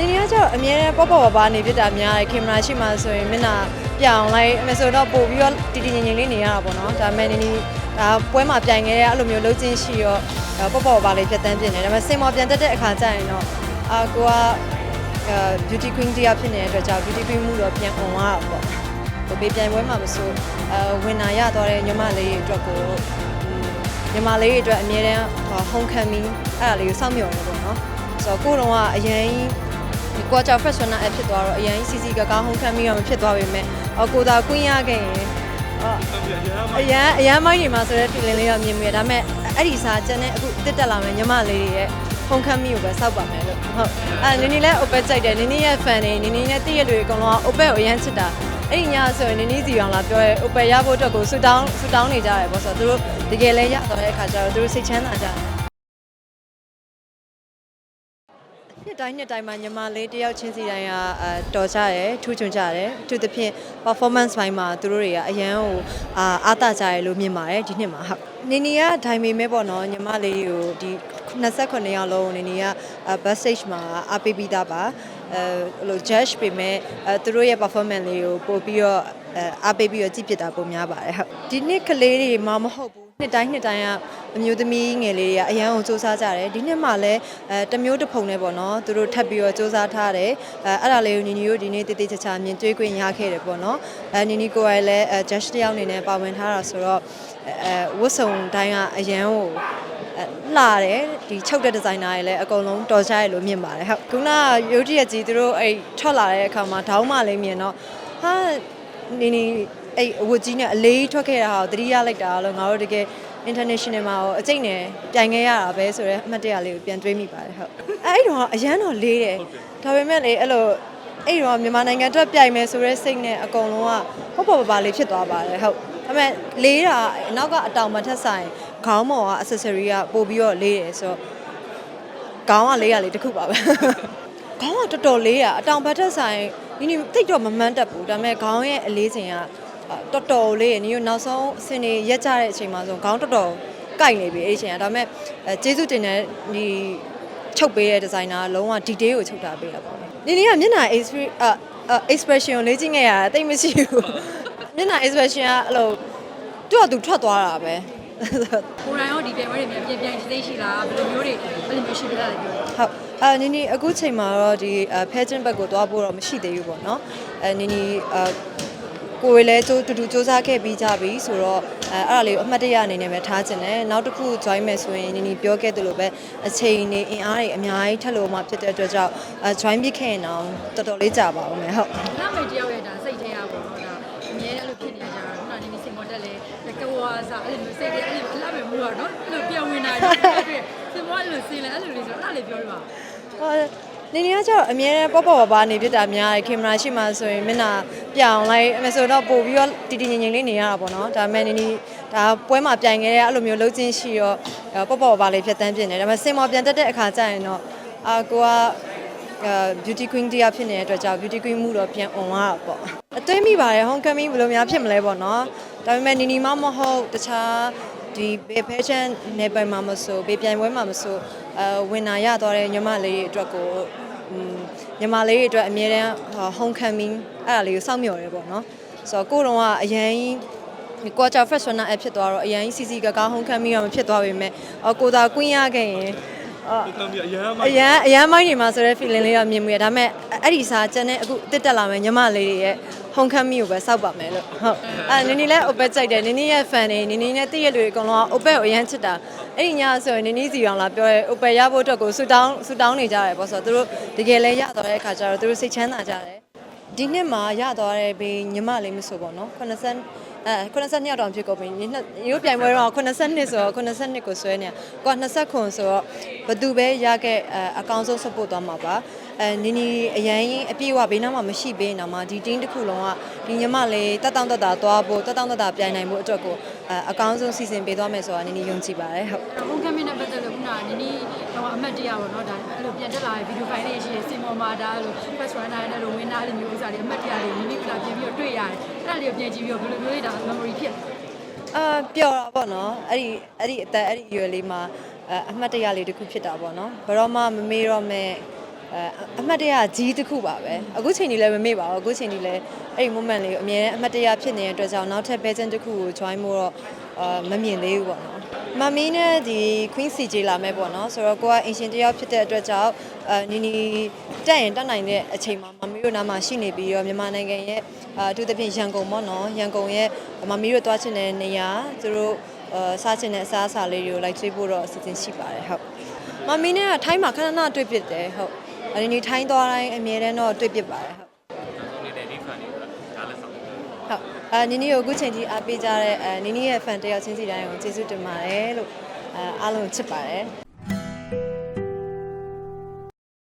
နေနေကကျတော့အမြဲတမ်းပေါ့ပေါ့ပါပါနေဖြစ်တာများတယ်ကင်မရာရှိမှဆိုရင်မျက်နှာပြောင်လိုက်အမေဆိုတော့ပို့ပြီးတော့တည်တည်ငြိမ်ငြိမ်လေးနေရတာပေါ့နော်ဒါပေမဲ့နေနေဒါပွဲမှာပြိုင်ခဲ့တဲ့အဲ့လိုမျိုးလုံးချင်းရှိရောဒါပေါ့ပေါ့ပါပါလေးဖြတ်တန်းပြနေတယ်ဒါပေမဲ့စင်မော်ပြန်တက်တဲ့အခါကျရင်တော့အာကိုကအဲ beauty queen တရားဖြစ်နေတဲ့အတွက်ကြောင့် beauty queen မှုတော့ပြန် on လာတာပေါ့ဟိုပေးပြိုင်ပွဲမှာမဆိုအဲဝင်နာရသွားတဲ့ညီမလေးတွေအတွက်ကိုညီမလေးတွေအတွက်အမြဲတမ်း homecoming အဲ့ဒါလေးကိုစောင့်မျှော်နေပေါ့နော်ဆိုတော့ကိုတော့ကအရင် ဒီကွာချာ professional app ဖြစ်သွားတော့အရင်စီစီကကားဟုန်ခံပြီးတော့မဖြစ်သွားပေမဲ့အကိုသာကွင်းရခဲ့ရင်အော်အရန်အရန်မိုင်းနေမှာဆိုတဲ့ feeling လေးတော့မြင်မိရဒါပေမဲ့အဲ့ဒီစားကျန်တဲ့အခုတက်တက်လာမယ်ညီမလေးတွေရဲ့ဟုန်ခံမိကိုပဲစောက်ပါမယ်လို့ဟုတ်အဲနင်းနေလဲ open ကြိုက်တယ်နင်းနေရဲ့ fan တွေနင်းနေနဲ့တည့်ရတွေအကုန်လုံး open ကိုအရန်ချစ်တာအဲ့ဒီညဆိုရင်နင်းနေစီအောင်လာပြောရဲ open ရဖို့အတွက်ကိုဆူတောင်းဆူတောင်းနေကြတယ်ပေါ့ဆိုတော့သူတို့တကယ်လဲရတော့တဲ့အခါကျတော့သူတို့စိတ်ချမ်းသာကြတယ် နှစ်တိုင်းနှစ်တိုင်းမှာညီမလေးတယောက်ချင်းစီတိုင်းကအဲတော်ကြတယ်ထူးချွန်ကြတယ်အထူးသဖြင့် performance ဘိုင်းမှာသူတို့တွေကအရန်ကိုအာအားတကြတယ်လို့မြင်ပါတယ်ဒီနှစ်မှာဟုတ်နေနေကဒိုင်မေမဲပေါ့နော်ညီမလေးကိုဒီ29ရောက်လုံးနေနေက bus stage မှာအားပေးပြီးသားပါအဲဟိုလို judge ပေမဲ့အဲသူတို့ရဲ့ performance လေးကိုပို့ပြီးတော့အဲအားပေးပြီးတော့ကြည့်ပြတာပုံများပါတယ်ဟုတ်ဒီနှစ်ကလေးတွေမှမဟုတ်ဘူးနှစ်တိုင်းနှစ်တိုင်းက အမျိုးသမီးငယ်လေးတွေကအရန်ကိုစူးစမ်းကြတယ်ဒီနှစ်မှလည်းအဲတစ်မျိုးတစ်ဖုံနဲ့ပေါ့နော်သူတို့ထပ်ပြီးတော့စူးစမ်းထားတယ်အဲအဲ့ဒါလေးကိုညီညီတို့ဒီနေ့တည်တည်ချာချာမြင်တွေ့ခွင့်ရခဲ့တယ်ပေါ့နော်အဲညီညီကိုယ်ကလည်းအဲ judge တစ်ယောက်အနေနဲ့ပါဝင်ထားတာဆိုတော့အဲဝတ်စုံတိုင်းကအရန်ကိုအဲလှတယ်ဒီချုပ်တဲ့ဒီဇိုင်နာတွေလည်းအကုန်လုံးတော်ရှားရလို့မြင်ပါတယ်ဟုတ်ခုနကရုပ်တရက်ကြီးသူတို့အဲ့ထွက်လာတဲ့အခါမှာဒေါင်းမလေးမြင်တော့ဟာနေနေအဲ့အဝတ်ကြီးနဲ့အလေးထွက်ခဲ့တာဟာသတိရလိုက်တာလို့ငါတို့တကယ် international မှာရောအကျိတ်နဲ့ပြိုင်ခဲ့ရတာပဲဆိုတော့အမှတ်တရလေးကိုပြန်တွေးမိပါတယ်ဟုတ်အဲ့တော့အရန်တော့လေးတယ်ဒါပေမဲ့လေအဲ့လိုအဲ့တော့မြန်မာနိုင်ငံအတွက်ပြိုင်မယ်ဆိုတဲ့စိတ်နဲ့အကုန်လုံးကဟုတ်ပေါ်ပါပါလေးဖြစ်သွားပါတယ်ဟုတ်ဒါပေမဲ့လေးတာအနောက်ကအတောင်မထက်ဆိုင်ခေါင်းပေါ်က accessory ကပို့ပြီးတော့လေးတယ်ဆိုတော့ခေါင်းကလေးရလေးတစ်ခုပါပဲခေါင်းကတော်တော်လေးရအတောင်ဘက်ထက်ဆိုင်ဒီနေ့တိတ်တော့မမှန်းတတ်ဘူးဒါပေမဲ့ခေါင်းရဲ့အလေးချိန်က တော်တော်လေးညီတို့နောက်ဆုံးအစင်းနေရက်ကြတဲ့အချိန်မှာဆိုခေါင်းတော်တော်ကိုက်နေပြီအဲ့ဒီအချိန်ကဒါပေမဲ့အဲကျေးဇူးတင်တဲ့ဒီချုပ်ပေးတဲ့ဒီဇိုင်နာလုံးဝ detail ကိုချုပ်ထားပေးတာပေါ့ဒီနေ့ကမျက်နှာ expression အ expression ကိုလေ့ကျင့်ခဲ့ရတာတိတ်မရှိဘူးမျက်နှာ expression ကအဲ့လိုသူ့အတူထွက်သွားတာပဲကိုရိုင်းရောဒီပြိုင်ပွဲတွေမြန်ပြန်ပြန်သိရှိလားဘယ်လိုမျိုးတွေဘယ်လိုမျိုးရှိပြလာလဲပြောဟုတ်အာနီနီအခုချိန်မှာတော့ဒီ pageant ဘက်ကိုသွားဖို့တော့မရှိသေးဘူးပေါ့နော်အဲနီနီအာ ကိုယ်လည်းတူတူစူးစမ်းခဲ့ပြီးကြပြီဆိုတော့အဲအဲ့ဒါလေးကိုအမှတ်တရအနေနဲ့ပဲထားခြင်းတယ်နောက်တစ်ခု join မယ်ဆိုရင်နီနီပြောခဲ့သလိုပဲအချိန်နေအင်အားတွေအများကြီးထပ်လို့မှဖြစ်တဲ့အတွက်ကြောင့်အဲ join ဖြစ်ခဲ့ရင်တော့တော်တော်လေးကြာပါဦးမယ်ဟုတ်နားမေတယောက်ရဲ့ဒါစိတ်ထဲရပါတော့ဒါအမြဲတမ်းလို့ဖြစ်နေကြတာခုနကနေနေစင်ပေါ်တက်လဲကဝါစားအဲ့လိုစိတ်ထဲအဲ့လိုအလှမဲ့မှုတော့နော်အဲ့လိုပြောင်းဝင်တာတွေစင်ပေါ်အဲ့လိုစင်လဲအဲ့လိုလေးဆိုတော့အဲ့လေးပြောပြပါဟော နေနေကကျတော့အမြဲတမ်းပေါ့ပေါ့ပါပါနေဖြစ်တာများတယ်ကင်မရာရှိမှဆိုရင်မျက်နှာပြောင်လိုက်အမေဆိုတော့ပို့ပြီးတော့တည်တည်ငြိမ်ငြိမ်လေးနေရတာပေါ့နော်ဒါပေမဲ့နေနေဒါပွဲမှာပြိုင်ခဲ့တဲ့အဲ့လိုမျိုးလုံးချင်းရှိရောပေါ့ပေါ့ပါပါလေးဖြတ်တန်းပြနေတယ်ဒါပေမဲ့စင်မော်ပြန်တက်တဲ့အခါကျရင်တော့အာကိုကအဲ beauty queen တရားဖြစ်နေတဲ့အတွက်ကြောင့် beauty queen မှုတော့ပြန် on လာတာပေါ့အသွေးမိပါတယ် homecoming ဘယ်လိုများဖြစ်မလဲပေါ့နော်ဒါပေမဲ့နီနီမမဟုတ်တခြားဒီဘေဖဲချန်နေပိုင်မှာမဆိုဘေပြိုင်ပွဲမှာမဆိုအဲဝင်နာရသွားတဲ့ညီမလေးတွေအတွက်ကိုอืม မြန်မာလေးတွေအတွက်အမြဲတမ်း homecoming အဲ့ဒါလေးကိုစောင့်မျှော်ရဲပေါ့နော်ဆိုတော့ကိုတော့ကအရင်ဒီကွာချာ professional app ဖြစ်သွားတော့အရင်စီစီကကား homecoming တော့မဖြစ်သွားပေမဲ့အကိုသာကွင်းရခဲ့ရင် အော်တမ်းပြအရန်အရန်အရန်မိုင်းနေမှာဆိုတဲ့ feeling လေးတော့မြင်မိရဒါပေမဲ့အဲ့ဒီစားကျန်တဲ့အခုတက်တက်လာမယ်ညီမလေးတွေရဲ့ homecoming ကိုပဲစောက်ပါမယ်လို့ဟုတ်အဲနင်းနေလဲ open ကြိုက်တယ်နင်းနေရဲ့ fan တွေနင်းနေနဲ့တည့်ရတွေအကုန်လုံး open ကိုအရန်ချစ်တာအဲ့ဒီညဆိုရင်နင်းနေစီအောင်လာပြောရဲ open ရဖို့အတွက်ကိုဆူတောင်းဆူတောင်းနေကြတယ်ပေါ့ဆိုတော့သူတို့တကယ်လဲရတော့တဲ့အခါကျတော့သူတို့စိတ်ချမ်းသာကြတယ်ဒီနှစ်မှာရသွားတဲ့ဘေးညီမလေးမဆိုပေါ့နော်80အဲ82ရောက်တောင်ဖြစ်ကုန်ပြီညီနှစ်ရိုးပြိုင်ပွဲတော့82ဆိုတော့82ကိုဆွဲနေကိုက20ခွန်ဆိုတော့ဘသူပဲရခဲ့အဲအကောင်းဆုံး support သွားမှာပါအဲနီနီအရန်ရင်အပြည့်အဝဘေးနားမှာမရှိဘဲနေမှာဒီ team တစ်ခုလုံးကဒီညီမလေးတက်တောင့်တက်တာသွားဖို့တက်တောင့်တက်တာပြိုင်နိုင်ဖို့အတွက်ကိုအဲအကောင်းဆုံးစီစဉ်ပေးသွားမယ်ဆိုတာနီနီယုံကြည်ပါတယ်ဟုတ်ဘုံကမင်းနဲ့ပတ်သက်လို့ခုနကနေနေတော့အမှတ်တရပါတော့ဒါအဲ့လိုပြန်တက်လာတဲ့ဗီဒီယိုဖိုင်လေးရှိတယ်စင်ပေါ်မှာဒါအဲ့လို first runner နဲ့လို့ winner လေးမျိုးဥစားလေးအမှတ်တရလေးနိမိကလာပြန်ပြီးတော့တွေ့ရတယ်အဲ့ ဒါလေးကိုပြန်ကြည့်ပြီးတော့ဘယ်လိုမျိုးလေးဒါ memory ဖြစ်အာပျော်တာပေါ့နော်အဲ့ဒီအဲ့ဒီအသက်အဲ့ဒီအရွယ်လေးမှာအအမှတ်တရလေးတစ်ခုဖြစ်တာပေါ့နော်ဘယ်တော့မှမမေ့တော့မဲ့အဲအမှတ်တရကြီးတစ်ခုပါပဲအခုချိန်ကြီးလည်းမမေ့ပါဘူးအခုချိန်ကြီးလည်းအဲ့ဒီ moment လေးကိုအမြဲအမှတ်တရဖြစ်နေတဲ့အတွက်ကြောင့်နောက်ထပ် pageant တစ်ခုကို join မို့တော့အာမမြင်သေးဘူးပေါ့နော်မမီးနဲ့ဒီ Queen CJ လာမယ်ပေါ့နော်ဆိုတော့ကိုကအင်ရှင်တယောက်ဖြစ်တဲ့အတွက်ကြောင့်အာနီနီတက်ရင်တက်နိုင်တဲ့အချိန်မှာမမီး တို့နားမှာရှိနေပြီးတော့မြန်မာနိုင်ငံရဲ့အာအထူးသဖြင့်ရန်ကုန်ပေါ့နော်ရန်ကုန်ရဲ့မမီးတို့တွားချင်တဲ့နေရာသူတို့အာစားချင်တဲ့အစားအစာလေးတွေကိုလိုက်ကျွေးဖို့တော့အစီအစဉ်ရှိပါတယ်ဟုတ်မမီနဲ့ကထိုင်းမှာခဏခဏတွေ့ဖြစ်တယ်ဟုတ်အဲဒီနေ့ထိုင်းသွားတိုင်းအမြဲတမ်းတော့တွေ့ဖြစ်ပါတယ်ဟုတ်ဆုံးနေတဲ့ဒီ fan တွေကဒါလည်းဆောင်တယ်ဟုတ်အာနီနီကိုအခုချိန်ကြီးအားပေးကြတဲ့အဲနီနီရဲ့ fan တယောက်ချင်းစီတိုင်းကိုကျေးဇူးတင်ပါတယ်လို့အဲအားလုံးချစ်ပါတယ်